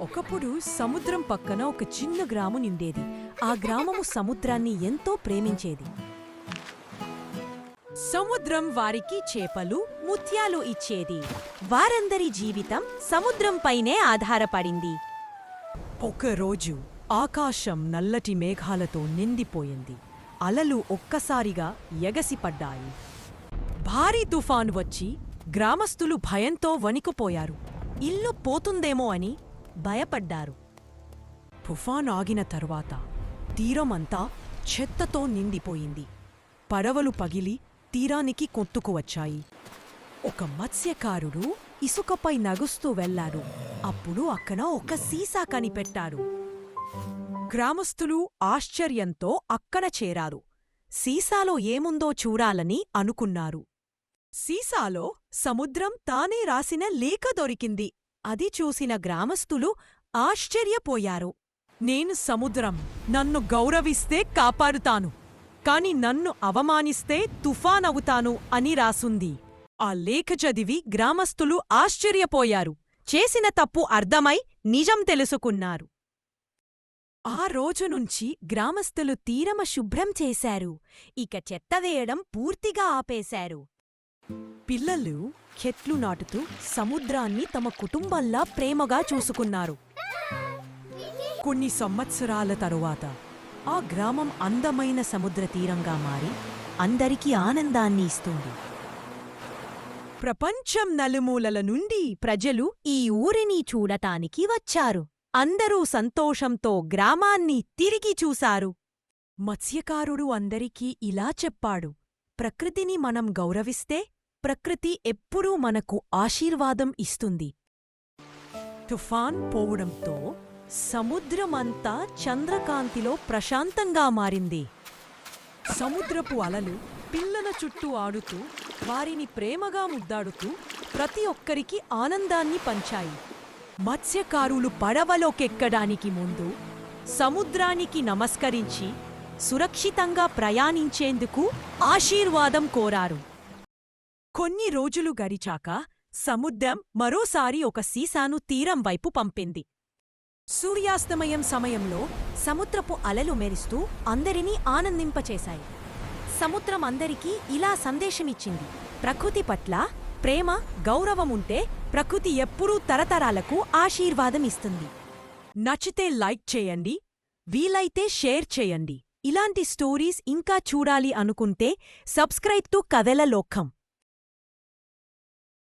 ఒకప్పుడు సముద్రం పక్కన ఒక చిన్న గ్రామం నిండేది. ఆ గ్రామము సముద్రాన్ని ఎంతో ప్రేమించేది. సముద్రం వారికి చేపలు ముత్యాలు ఇచ్చేది. వారందరి జీవితం సముద్రంపైనే ఆధారపడింది. ఒకరోజు ఆకాశం నల్లటి మేఘాలతో నిండిపోయింది. అలలు ఒక్కసారిగా ఎగసిపడ్డాయి. భారీ తుఫాను వచ్చి గ్రామస్తులు భయంతో వణికిపోయారు. ఇల్లు పోతుందేమో అని భయపడ్డారు. తుఫాన్ ఆగిన తరువాత తీరమంతా చెత్తతో నిండిపోయింది. పడవలు పగిలి తీరానికి కొట్టుకువచ్చాయి ఒక మత్స్యకారుడు ఇసుకపై నగుస్తూ వెళ్ళాడు అప్పుడు అక్కడ ఒక సీసా కనిపెట్టారు గ్రామస్తులు ఆశ్చర్యంతో అక్కడ చేరారు. సీసాలో ఏముందో చూడాలని అనుకున్నారు. సీసాలో సముద్రం తానే రాసిన లేఖ దొరికింది. అది చూసిన గ్రామస్తులు ఆశ్చర్యపోయారు. నేను సముద్రం నన్ను గౌరవిస్తే కాపాడుతాను కాని నన్ను అవమానిస్తే తుఫానవుతాను అని రాసుంది. ఆ లేఖ చదివి గ్రామస్తులు ఆశ్చర్యపోయారు. చేసిన తప్పు అర్థమై నిజం తెలుసుకున్నారు. ఆ రోజు నుంచి గ్రామస్తులు తీరమ శుభ్రం చేశారు. ఇక చెత్త వేయడం పూర్తిగా ఆపేశారు. పిల్లలు చెట్లు నాటుతూ సముద్రాన్ని తమ కుటుంబంలా ప్రేమగా చూసుకున్నారు. కొన్ని సంవత్సరాల తరువాత ఆ గ్రామం అందమైన సముద్ర తీరంగా మారి అందరికీ ఆనందాన్ని ఇస్తుంది. ప్రపంచం నలుమూలల నుండి ప్రజలు ఈ ఊరిని చూడటానికి వచ్చారు. అందరూ సంతోషంతో గ్రామాన్ని తిరిగి చూశారు. మత్స్యకారుడు అందరికీ ఇలా చెప్పాడు ప్రకృతిని మనం గౌరవిస్తే ప్రకృతి ఎప్పుడూ మనకు ఆశీర్వాదం ఇస్తుంది. తుఫాన్ పోవడంతో సముద్రమంతా చంద్రకాంతిలో ప్రశాంతంగా మారింది. సముద్రపు అలలు పిల్లల చుట్టూ ఆడుతూ వారిని ప్రేమగా ముద్దాడుతూ ప్రతి ఒక్కరికి ఆనందాన్ని పంచాయి. మత్స్యకారులు పడవలోకెక్కడానికి ముందు సముద్రానికి నమస్కరించి సురక్షితంగా ప్రయాణించేందుకు ఆశీర్వాదం కోరారు. కొన్ని రోజులు గడిచాక సముద్రం మరోసారి ఒక సీసాను తీరం వైపు పంపింది. సూర్యాస్తమయం సమయంలో సముద్రపు అలలు మెరుస్తూ అందరినీ ఆనందింపచేశాయి. సముద్రం అందరికీ ఇలా సందేశమిచ్చింది ప్రకృతి పట్ల ప్రేమ గౌరవముంటే ప్రకృతి ఎప్పుడూ తరతరాలకు ఆశీర్వాదం ఇస్తుంది. నచ్చితే లైక్ చేయండి వీలైతే షేర్ చేయండి. ఇలాంటి స్టోరీస్ ఇంకా చూడాలి అనుకుంటే సబ్స్క్రైబ్ టు కథల లోకం.